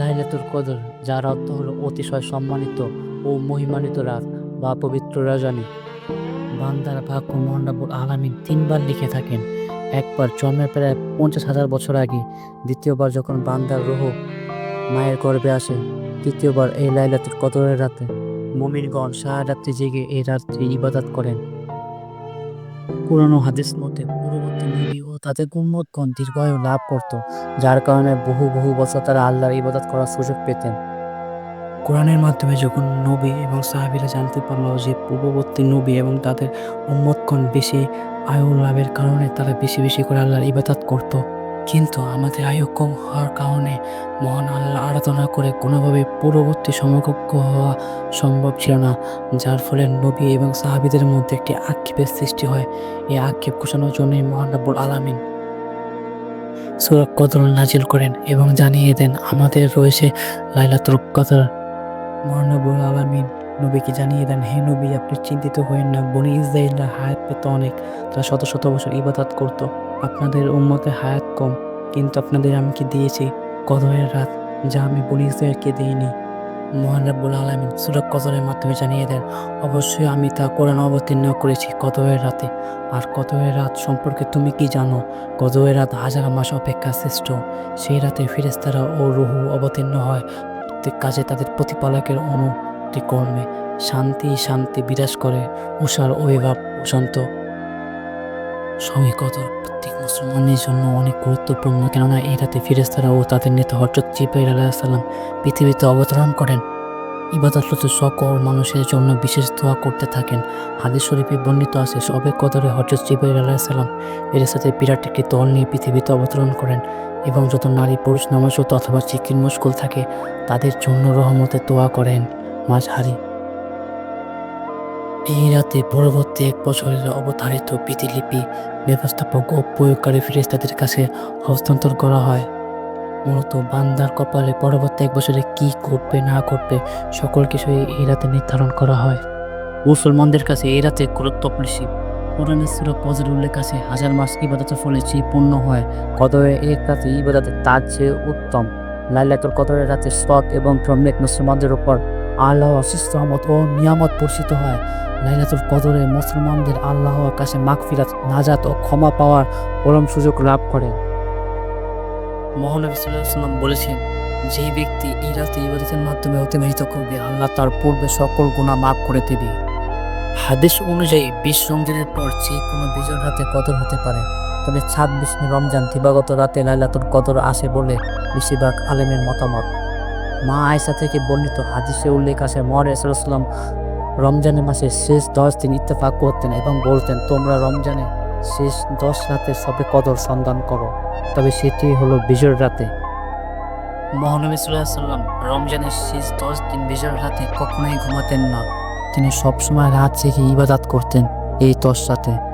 লাইলাতুল কদর, যার অর্থ হলো অতিশয় সম্মানিত ও মহিমান্বিত রাত বা পবিত্র রজনী। বান্দার ভাগ্য মহানবুল আলামিন তিনবার লিখে থাকেন, একবার জন্মের প্রায় পঞ্চাশ হাজার বছর আগে, দ্বিতীয়বার যখন বান্দার রোহ মায়ের গর্ভে আসে, তৃতীয়বার এই লাইলাতুল কদরের রাতে। মুমিনগণ সারা রাত্রি জেগে এই রাত্রি ইবাদত করেন। পুরানো হাদিস মতে পূর্ববর্তী নবী ও তাদের উন্মতগণ দীর্ঘায়ু লাভ করত, যার কারণে বহু বহু বছর তারা আল্লাহর ইবাদত করার সুযোগ পেতেন। কোরআনের মাধ্যমে যখন নবী এবং সাহাবিরা জানতে পারল যে পূর্ববর্তী নবী এবং তাদের উম্মতগণ বেশি আয়ু লাভের কারণে তারা বেশি বেশি করে আল্লাহর ইবাদত করত কিন্তু আমাদের আয়ু কম হওয়ার কারণে মহান আল্লাহ আরাধনা করে কোনোভাবে পূর্ববর্তী সমকক্ষ হওয়া সম্ভব ছিল না, যার ফলে নবী এবং সাহাবিদের মধ্যে একটি আক্ষেপের সৃষ্টি হয়। এই আক্ষেপ ঘোষানোর জন্যই মহান রাব্বুল আলামিন সূরা কদর নাজিল করেন এবং জানিয়ে দেন, আমাদের রয়েছে লাইলাতুল কদর। মহান রাব্বুল আলামিন নবীকে জানিয়ে দেন, হে নবী, আপনি চিন্তিত হয়েন না। বনি ইসরায়েলরা হায়াত পেত অনেক। তারা শত শত বছর ইবাদত করত। আপনাদের উম্মতে হায়াত কম, কিন্তু আপনাদের আমি কি দিয়েছি? কদরের রাত যা আমি বনি ইসরায়েলকে দিইনি। মহান রাব্বুল আলামিন সূরা কদরের মাধ্যমে জানিয়ে দেন, অবশ্যই আমি তা কোরআন অবতীর্ণ করেছি কদরের রাতে। আর কদরের রাত সম্পর্কে তুমি কি জানো? কদরের রাত হাজার মাস অপেক্ষা শ্রেষ্ঠ। সেই রাতে ফেরেস্তারা ও রুহু অবতীর্ণ হয় প্রত্যেক কাজে তাদের প্রতিপালকের অনুমতি কর্মে শান্তি শান্তি বিরাজ করে উষার অভিভাব শান্ত সবই কদর। মুসলমানের জন্য অনেক গুরুত্বপূর্ণ কেননা এই রাতে ফিরেস্তারা ও তাদের নেতা হজরত জিব্রাইল আলাহিসাল্লাম পৃথিবীতে অবতরণ করেন। ইবাদতরত সকল মানুষের জন্য বিশেষ দোয়া করতে থাকেন। হাদিস শরীফে বর্ণিত আছে, সবে কদরে হজরত জিব্রাইল আলাহিসাল্লাম এর সাথে বিরাট একটি দল নিয়ে পৃথিবীতে অবতরণ করেন এবং যত নারী, পুরুষ নামাজত অথবা চিকির মুশকুল থাকে, তাদের জন্য রহমতে দোয়া করেন। মাঝহারি এই রাতে পরবর্তী এক বছরের অবধারিত প্রীতিলিপি ব্যবস্থাপক ও প্রয়োগকারী ফিরেস্তাদের কাছে হস্তান্তর করা হয়। মূলত বান্দার কপালে পরবর্তী এক বছরে কি করবে না করবে সকল কিছুই এই রাতে নির্ধারণ করা হয়। মুসলমানদের কাছে এই রাতে গুরুত্ব বেশি কোরআনের সুরা উল্লেখ আছে, হাজার মাস ইবাদতের ফলে যে পূর্ণ হয়। কদরে এক রাতে ইবাদতের তার চেয়ে উত্তম। লাইলাতুল কদরের রাতে সৎ এবং প্রমেক মুসলমানদের উপর আল্লাহ অসুস্থ রহমত ও নিয়ামত বর্ষিত হয়। লাইলাতুল কদরে মুসলমানদের আল্লাহর কাছে মাগফিরাত, নাজাত ও ক্ষমা পাওয়ার পরম সুযোগ লাভ করে মহানবী সাল্লাম বলেছেন, যে ব্যক্তি এই রাতে ইবাদতের মাধ্যমে অতিবাহিত করবে, আল্লাহ তার পূর্বে সকল গুণা মাফ করে দেবে। হাদিস অনুযায়ী, বিশ রমজানের পর যে কোনো বিজয় রাতে কদর হতে পারে। তবে ছাব্বিশ রমজান দিবাগত রাতে লাইলাতুল কদর আসে বলে বেশিরভাগ আলেমের মতামত। মা আয়সা থেকে বর্ণিত হাদিসে উল্লেখ আছে, মহান রাসূলুল্লাহ রমজানের মাসে শেষ দশ দিন ইত্তেফাক করতেন এবং বলতেন, তোমরা রমজানে শেষ দশ রাতে সবে কদর সন্ধান করো। তবে সেটি হলো বিজয়ের রাতে। মহানবী সাল্লাম রমজানের শেষ দশ দিন বিজয়ের রাতে কখনোই ঘুমাতেন না। তিনি সবসময় রাত জেগে ইবাদাত করতেন এই দশ রাতে।